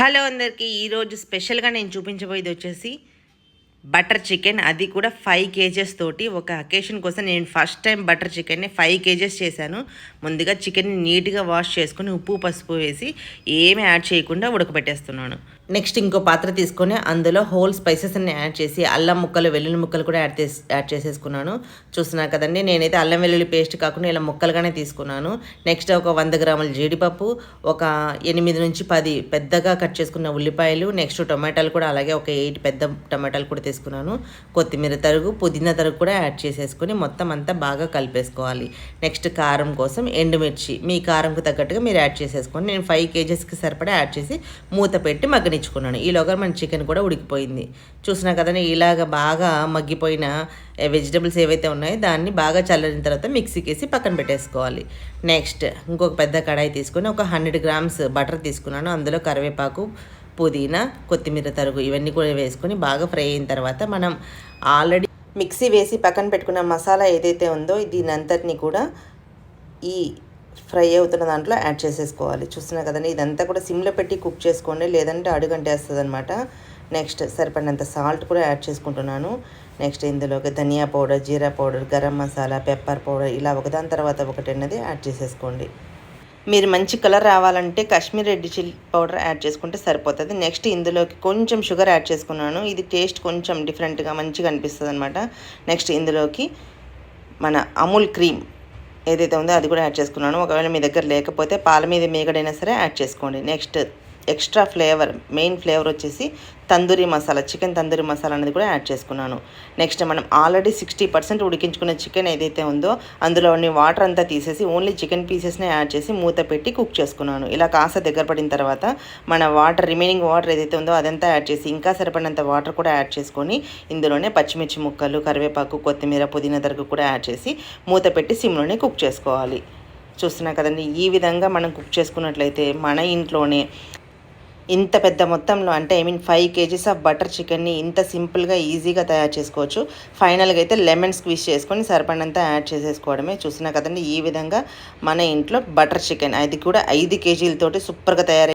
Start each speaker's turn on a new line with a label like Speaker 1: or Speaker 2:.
Speaker 1: Hello అందరికీ ఈరోజు స్పెషల్గా నేను చూపించబోయేది వచ్చేసి బటర్ చికెన్ అది కూడా ఫైవ్ కేజెస్ తోటి ఒక అకేషన్ కోసం నేను ఫస్ట్ టైం బటర్ చికెన్ని ఫైవ్ కేజెస్ చేశాను. ముందుగా చికెన్ని నీట్గా వాష్ చేసుకొని ఉప్పు పసుపు వేసి ఏమి యాడ్ చేయకుండా ఉడకబెట్టేస్తున్నాను. నెక్స్ట్ ఇంకో పాత్ర తీసుకొని అందులో హోల్ స్పైసెస్ అన్ని యాడ్ చేసి అల్లం ముక్కలు వెల్లుల్లి ముక్కలు కూడా యాడ్ చేసి యాడ్ చేసేసుకున్నాను. చూస్తున్నాను కదండి నేనైతే అల్లం వెల్లుల్లి పేస్ట్ కాకుండా ఇలా ముక్కలుగానే తీసుకున్నాను. నెక్స్ట్ ఒక వంద గ్రాముల జీడిపప్పు ఒక ఎనిమిది నుంచి పది పెద్దగా కట్ చేసుకున్న ఉల్లిపాయలు నెక్స్ట్ టొమాటోలు కూడా అలాగే ఒక ఎయిట్ పెద్ద టొమాటోలు కూడా తీసుకున్నాను కొత్తిమీర తరుగు పుదీనా తరుగు కూడా యాడ్ చేసేసుకుని మొత్తం అంతా బాగా కలిపేసుకోవాలి. నెక్స్ట్ కారం కోసం ఎండుమిర్చి. మీ కారంకు తగ్గట్టుగా మీరు యాడ్ చేసేసుకోండి. నేను ఫైవ్ కేజెస్కి సరిపడా యాడ్ చేసి మూత పెట్టి మగ్గనిచ్చుకున్నాను. ఈలోగా మన చికెన్ కూడా ఉడికిపోయింది. చూసినా కదా ఇలాగ బాగా మగ్గిపోయిన వెజిటబుల్స్ ఏవైతే ఉన్నాయో దాన్ని బాగా చల్లని తర్వాత మిక్సీకి వేసి పక్కన పెట్టేసుకోవాలి. నెక్స్ట్ ఇంకొక పెద్ద కడాయి తీసుకొని ఒక హండ్రెడ్ గ్రామ్స్ బటర్ తీసుకున్నాను. అందులో కరివేపాకు పుదీనా కొత్తిమీర తరుగు ఇవన్నీ కూడా వేసుకొని బాగా ఫ్రై అయిన తర్వాత మనం ఆల్రెడీ మిక్సీ వేసి పక్కన పెట్టుకున్న మసాలా ఏదైతే ఉందో దీని అంతటిని కూడా ఈ ఫ్రై అవుతున్న దాంట్లో యాడ్ చేసేసుకోవాలి. చూస్తున్నా కదండి ఇదంతా కూడా సిమ్లో పెట్టి కుక్ చేసుకోండి లేదంటే అడుగంటేస్తుంది అనమాట నెక్స్ట్ సరిపడినంత సాల్ట్ కూడా యాడ్ చేసుకుంటున్నాను. నెక్స్ట్ ఇందులోకి ధనియా పౌడర్ జీరా powder garam masala pepper powder ఇలా ఒకదాని తర్వాత ఒకటి అన్నది యాడ్ చేసేసుకోండి. మీరు మంచి కలర్ రావాలంటే Kashmir red chilli powder add చేసుకుంటే సరిపోతుంది. నెక్స్ట్ ఇందులోకి కొంచెం షుగర్ యాడ్ చేసుకున్నాను. ఇది టేస్ట్ కొంచెం డిఫరెంట్గా మంచిగా అనిపిస్తుంది అనమాట నెక్స్ట్ ఇందులోకి మన అమూల్ క్రీమ్ ఏదైతే ఉందో అది కూడా యాడ్ చేసుకున్నాను. ఒకవేళ మీ దగ్గర లేకపోతే పాల మీద మీగడైనా సరే యాడ్ చేసుకోండి. Next extra flavour main flavour వచ్చేసి తందూరి మసాలా చికెన్ తందూరి మసాలా అనేది కూడా యాడ్ చేసుకున్నాను. నెక్స్ట్ మనం ఆల్రెడీ సిక్స్టీ పర్సెంట్ ఉడికించుకున్న చికెన్ ఏదైతే ఉందో అందులో వాటర్ అంతా తీసేసి ఓన్లీ చికెన్ పీసెస్ని యాడ్ చేసి మూత పెట్టి కుక్ చేసుకున్నాను. ఇలా కాస్త దగ్గర పడిన తర్వాత మన వాటర్ రిమైనింగ్ వాటర్ ఏదైతే ఉందో అదంతా యాడ్ చేసి ఇంకా సరిపడినంత వాటర్ కూడా యాడ్ చేసుకొని ఇందులోనే పచ్చిమిర్చి ముక్కలు కరివేపాకు కొత్తిమీర పుదీనా తరకు కూడా యాడ్ చేసి మూత పెట్టి సిమ్లోనే కుక్ చేసుకోవాలి. చూస్తున్నా కదండి ఈ విధంగా మనం కుక్ చేసుకున్నట్లయితే మన ఇంట్లోనే ఇంత పెద్ద మొత్తంలో అంటే I mean five kgs of butter చికెన్ని ఇంత సింపుల్గా ఈజీగా తయారు చేసుకోవచ్చు. ఫైనల్గా అయితే లెమన్ స్క్వీజ్ చేసుకొని సరిపడినంత యాడ్ చేసేసుకోవడమే. చూసినా కదండి ఈ విధంగా మన ఇంట్లో బటర్ చికెన్ అది కూడా ఐదు కేజీలతోటి సూపర్గా తయారై